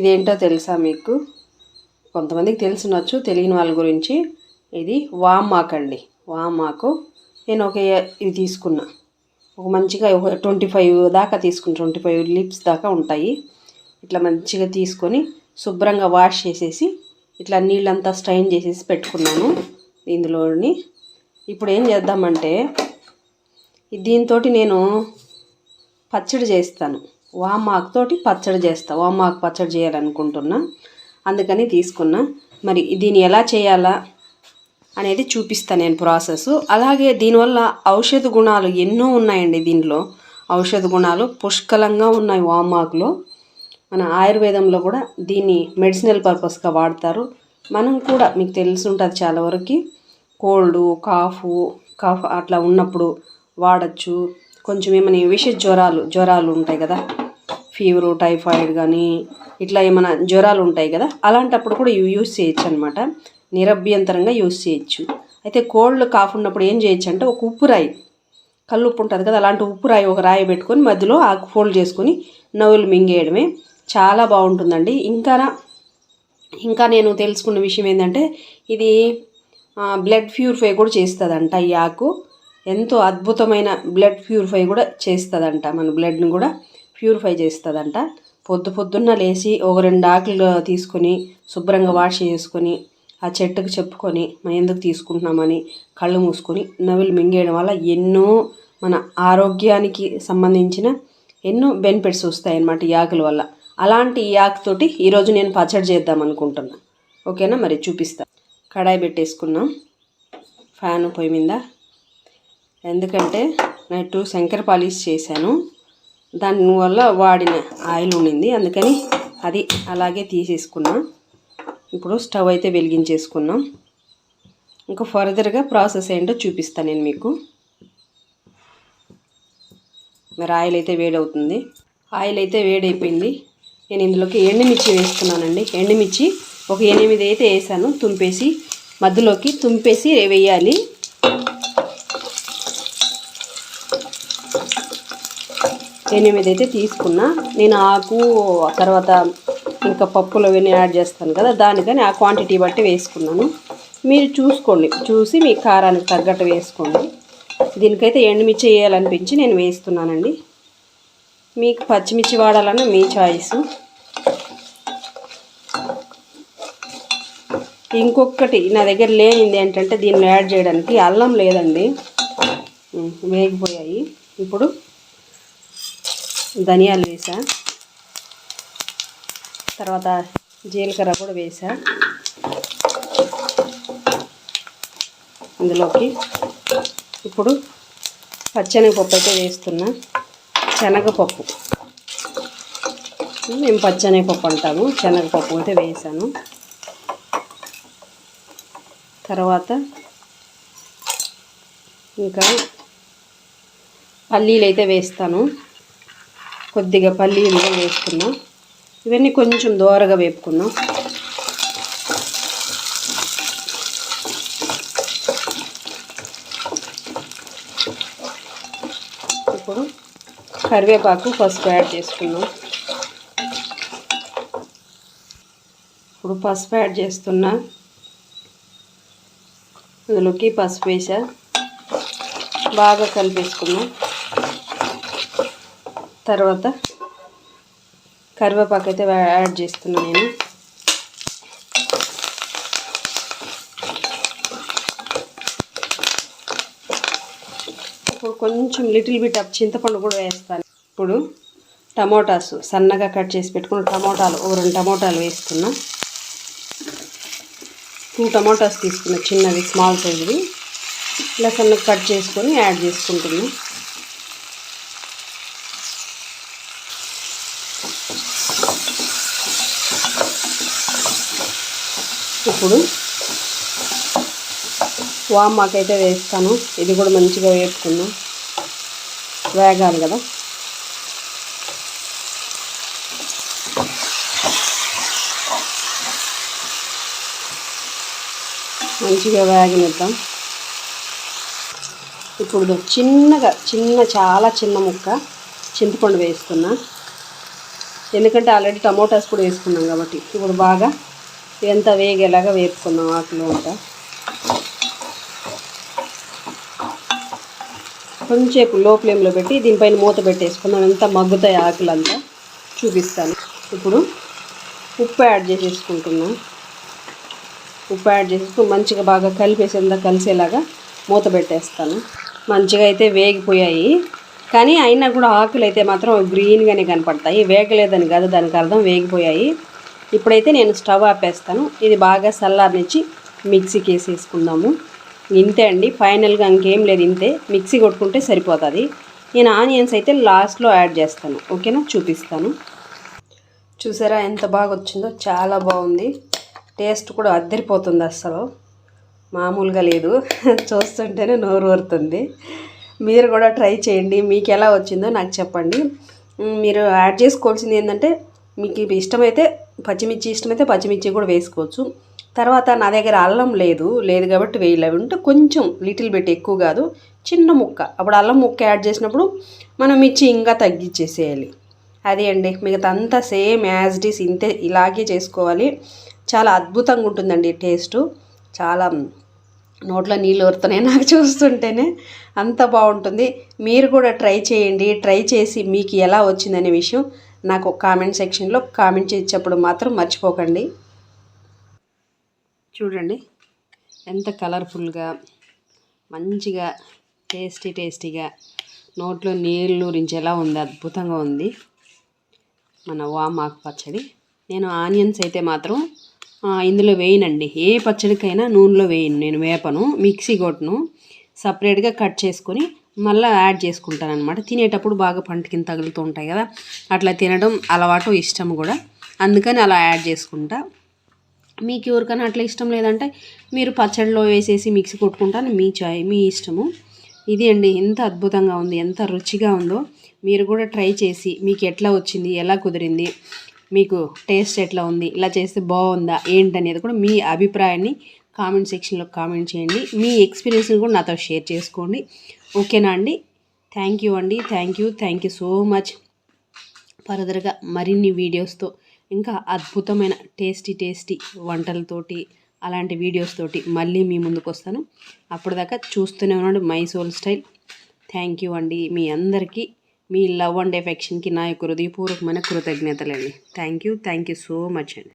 ఇదేంటో తెలుసా మీకు? కొంతమందికి తెలిసినొచ్చు తెలియని వాళ్ళ గురించి. ఇది వామ్మాక్ అండి వామాకు నేను ఒక ఇది తీసుకున్నా. ఒక మంచిగా ఒక ట్వంటీ ఫైవ్ దాకా తీసుకుని ట్వంటీ ఫైవ్ లిప్స్ దాకా ఉంటాయి. ఇట్లా మంచిగా తీసుకొని శుభ్రంగా వాష్ చేసేసి ఇట్లా నీళ్ళంతా స్ట్రైన్ చేసేసి పెట్టుకున్నాను ఇందులోని. ఇప్పుడు ఏం చేద్దామంటే దీంతో నేను పచ్చడి చేస్తాను. వామాకుతోటి పచ్చడి చేస్తా. వామాకు పచ్చడి చేయాలనుకుంటున్నా. అందుకని తీసుకున్నా. మరి దీన్ని ఎలా చేయాలా అనేది చూపిస్తాను నేను ప్రాసెస్. అలాగే దీనివల్ల ఔషధ గుణాలు ఎన్నో ఉన్నాయండి దీనిలో ఔషధ గుణాలు పుష్కలంగా ఉన్నాయి వామాకులో. మన ఆయుర్వేదంలో కూడా దీన్ని మెడిసినల్ పర్పస్గా వాడతారు. మనం కూడా మీకు తెలిసి ఉంటుంది చాలా వరకు కోల్డ్ కాఫ్ కాఫ్ అట్లా ఉన్నప్పుడు వాడచ్చు. కొంచెం ఏమైనా విష జ్వరాలు జ్వరాలు ఉంటాయి కదా ఫీవరు టైఫాయిడ్ కానీ ఇట్లా ఏమైనా జ్వరాలు ఉంటాయి కదా అలాంటప్పుడు కూడా ఇవి యూస్ చేయొచ్చు అనమాట నిరభ్యంతరంగా యూస్ చేయొచ్చు. అయితే కోల్డ్ కాఫ్ ఉన్నప్పుడు ఏం చేయొచ్చు అంటే ఒక ఉప్పు రాయి కళ్ళు ఉప్పు ఉంటుంది కదా అలాంటి ఉప్పు రాయి ఒక రాయి పెట్టుకొని మధ్యలో ఆకు ఫోల్డ్ చేసుకొని నవ్వులు మింగేయడమే. చాలా బాగుంటుందండి. ఇంకా ఇంకా నేను తెలుసుకున్న విషయం ఏంటంటే ఇది బ్లడ్ ప్యూరిఫై కూడా చేస్తుందంట ఈ ఆకు. ఎంతో అద్భుతమైన బ్లడ్ ప్యూరిఫై కూడా చేస్తుందంట మన బ్లడ్ని కూడా. ప్యూరిఫై చేస్తుందంట. పొద్దు పొద్దున్న లేచి ఒక రెండు ఆకులు తీసుకొని శుభ్రంగా వాష్ చేసుకొని ఆ చెట్టుకు చెప్పుకొని మనం ఎందుకు తీసుకుంటున్నామని కళ్ళు మూసుకొని నవ్వులు మింగేయడం వల్ల ఎన్నో మన ఆరోగ్యానికి సంబంధించిన ఎన్నో బెనిఫిట్స్ వస్తాయన్నమాట ఈ ఆకుల వల్ల. అలాంటి ఈ ఆకుతోటి ఈరోజు నేను పచ్చడి చేద్దాం అనుకుంటున్నా. ఓకేనా? మరి చూపిస్తా. కడాయి పెట్టేసుకున్నాం ఫ్యాన్ పొయ్యి మీద. ఎందుకంటే నైట్ శంకర పాలిష్ చేశాను. దానివల్ల వాడిన ఆయిల్ ఉండింది. అందుకని అది అలాగే తీసేసుకున్నా. ఇప్పుడు స్టవ్ అయితే వెలిగించేసుకున్నాం. ఇంకా ఫర్దర్గా ప్రాసెస్ ఏంటో చూపిస్తాను నేను మీకు. మరి ఆయిల్ అయితే వేడవుతుంది. ఆయిల్ అయితే వేడైపోయింది. నేను ఇందులోకి ఎండుమిర్చి వేస్తున్నానండి. ఎండుమిర్చి ఒక ఎనిమిది అయితే వేసాను. తుంపేసి మధ్యలోకి తుంపేసి వేయాలి. ఎనిమిది అయితే తీసుకున్నా. నేను ఆకు తర్వాత ఇంకా పప్పులు అవన్నీ యాడ్ చేస్తాను కదా దానికని ఆ క్వాంటిటీ బట్టి వేసుకున్నాను. మీరు చూసుకోండి. చూసి మీ కారానికి తగ్గట్టు వేసుకోండి. దీనికైతే ఎండుమిర్చి వేయాలనిపించి నేను వేస్తున్నానండి. మీకు పచ్చిమిర్చి వాడాలన్న మీ చాయిస్ ఇంకొకటి నా దగ్గర లేనిది ఏంటంటే దీనిలో యాడ్ చేయడానికి అల్లం లేదండి. వేగిపోయాయి. ఇప్పుడు ధనియాలు వేసా. తర్వాత జీలకర్ర కూడా వేసా. ఇందులోకి ఇప్పుడు పచ్చనగపప్పు అయితే వేస్తున్నా. శనగపప్పు. మేము పచ్చనగపప్పు అంటాము. శనగపప్పు అయితే వేసాను. తర్వాత ఇంకా పల్లీలు అయితే వేస్తాను. కొద్దిగా పల్లీలు వేసుకున్నాం. ఇవన్నీ కొంచెం దోరగా వేపుకున్నాం. ఇప్పుడు కరివేపాకు పసుపు యాడ్ చేసుకున్నాం. ఇప్పుడు పసుపు యాడ్ చేస్తున్నా. అందులోకి పసుపు వేసా. బాగా కలిపేసుకున్నాం. తర్వాత కరివేపాకు అయితే యాడ్ చేస్తున్నాను నేను. ఇప్పుడు కొంచెం లిటిల్ బిట్ ఆఫ్ చింతపండు కూడా వేస్తాను. ఇప్పుడు టమోటాస్ సన్నగా కట్ చేసి పెట్టుకున్న టమోటాలు ఓ రెండు టమోటాలు వేస్తున్నా. టూ టమోటాస్ తీసుకున్న చిన్నవి స్మాల్ సైజువి ఇలా సన్నగా కట్ చేసుకొని యాడ్ చేసుకుంటున్నాను ఇప్పుడు వామాకైతే వేస్తాను. ఇది కూడా మంచిగా వేపుకున్నాం వేగాలి కదా. మంచిగా వేగనిద్దాం. ఇప్పుడు చిన్నగా చిన్న చాలా చిన్న ముక్క చింతపండు వేసుకున్నా ఎందుకంటే ఆల్రెడీ టమోటాస్ కూడా వేసుకున్నాం కాబట్టి ఇప్పుడు బాగా ఎంత వేగేలాగా వేపుకున్నాం ఆకులు అంతా. కొంచెంసేపు లో ఫ్లేమ్లో పెట్టి దీనిపైన మూత పెట్టేసుకుందాం ఎంత మగ్గుతాయి ఆకులంతా. చూపిస్తాను. ఇప్పుడు ఉప్పు యాడ్ చేసేసుకుంటున్నాం. ఉప్పు యాడ్ చేసేసుకుని మంచిగా బాగా కలిపేసేంత కలిసేలాగా మూత పెట్టేస్తాను. మంచిగా అయితే వేగిపోయాయి. కానీ అయినా కూడా ఆకులు అయితే మాత్రం గ్రీన్గానే కనపడతాయి. వేగలేదని కాదు దానికి అర్థం వేగిపోయాయి. ఇప్పుడైతే నేను స్టవ్ ఆపేస్తాను. ఇది బాగా చల్లారనిచ్చి మిక్సీకి వేసేసుకుందాము ఇంతే అండి. ఫైనల్గా ఇంకేం లేదు ఇంతే. మిక్సీ కొట్టుకుంటే సరిపోతుంది. నేను ఆనియన్స్ అయితే లాస్ట్లో యాడ్ చేస్తాను. ఓకేనా? చూపిస్తాను. చూసారా ఎంత బాగా వచ్చిందో చాలా బాగుంది. టేస్ట్ కూడా అద్దరిపోతుంది అస్సలు. మామూలుగా లేదు. చూస్తుంటేనే నోరు ఊరుతుంది. మీరు కూడా ట్రై చేయండి. మీకు ఎలా వచ్చిందో నాకు చెప్పండి. మీరు యాడ్ చేసుకోవాల్సింది ఏంటంటే మీకు ఇప్పుడు ఇష్టమైతే పచ్చిమిర్చి ఇష్టమైతే పచ్చిమిర్చి కూడా వేసుకోవచ్చు. తర్వాత నా దగ్గర అల్లం లేదు లేదు కాబట్టి వేయలేవు ఉంటే కొంచెం లిటిల్ బిట్ ఎక్కువ కాదు చిన్న ముక్క. అప్పుడు అల్లం ముక్క యాడ్ చేసినప్పుడు మనం మిర్చి ఇంకా తగ్గించేసేయాలి. అదే అండి మిగతా అంతా సేమ్ యాజ్ ఇట్ ఈస్ ఇంతే ఇలాగే చేసుకోవాలి. చాలా అద్భుతంగా ఉంటుందండి టేస్ట్. చాలా నోట్లో నీళ్ళు ఊరుతున్నాయి నాకు చూస్తుంటేనే. అంత బాగుంటుంది. మీరు కూడా ట్రై చేయండి ట్రై చేసి మీకు ఎలా వచ్చిందనే విషయం నాకు కామెంట్ సెక్షన్లో కామెంట్ చేసేటప్పుడు మాత్రం మర్చిపోకండి. చూడండి. ఎంత కలర్ఫుల్గా మంచిగా టేస్టీ టేస్టీగా నోట్లో నీళ్ళు రించేలా ఉంది అద్భుతంగా ఉంది. మన వామాకు పచ్చడి. నేను ఆనియన్స్ అయితే మాత్రం ఇందులో వేయనండి. ఏ పచ్చడికైనా నూనెలో వేయను. నేను వేపను మిక్సీ కొట్టను. సపరేట్గా కట్ చేసుకొని మళ్ళీ యాడ్ చేసుకుంటాను అనమాట తినేటప్పుడు బాగా పంట కింద తగులుతూ ఉంటాయి కదా అట్లా తినడం అలవాటు ఇష్టం కూడా. అందుకని అలా యాడ్ చేసుకుంటా. మీకు ఎవరికైనా అట్లా ఇష్టం లేదంటే మీరు పచ్చడిలో వేసేసి మిక్సీ కొట్టుకుంటాను మీ చాయ్ మీ ఇష్టము. ఇది అండి ఎంత అద్భుతంగా ఉంది ఎంత రుచిగా ఉందో. మీరు కూడా ట్రై చేసి మీకు ఎట్లా వచ్చింది ఎలా కుదిరింది మీకు టేస్ట్ ఎట్లా ఉంది ఇలా చేస్తే బాగుందా ఏంటనేది కూడా మీ అభిప్రాయాన్ని కామెంట్ సెక్షన్లో కామెంట్ చేయండి. మీ ఎక్స్పీరియన్స్ని కూడా నాతో షేర్ చేసుకోండి. ఓకేనా అండి? థ్యాంక్ యూ అండి. Thank you thank you so much ఫర్దర్గా మరిన్ని వీడియోస్తో ఇంకా అద్భుతమైన టేస్టీ టేస్టీ వంటలతోటి అలాంటి వీడియోస్ తోటి మళ్ళీ మీ ముందుకు వస్తాను. అప్పటిదాకా చూస్తూనే ఉన్నాడు my soul style. Thank you అండి. మీ అందరికీ మీ లవ్ అండ్ ఎఫెక్షన్కి నా యొక్క హృదయపూర్వకమైన కృతజ్ఞతలండి. Thank you thank you so much అండి.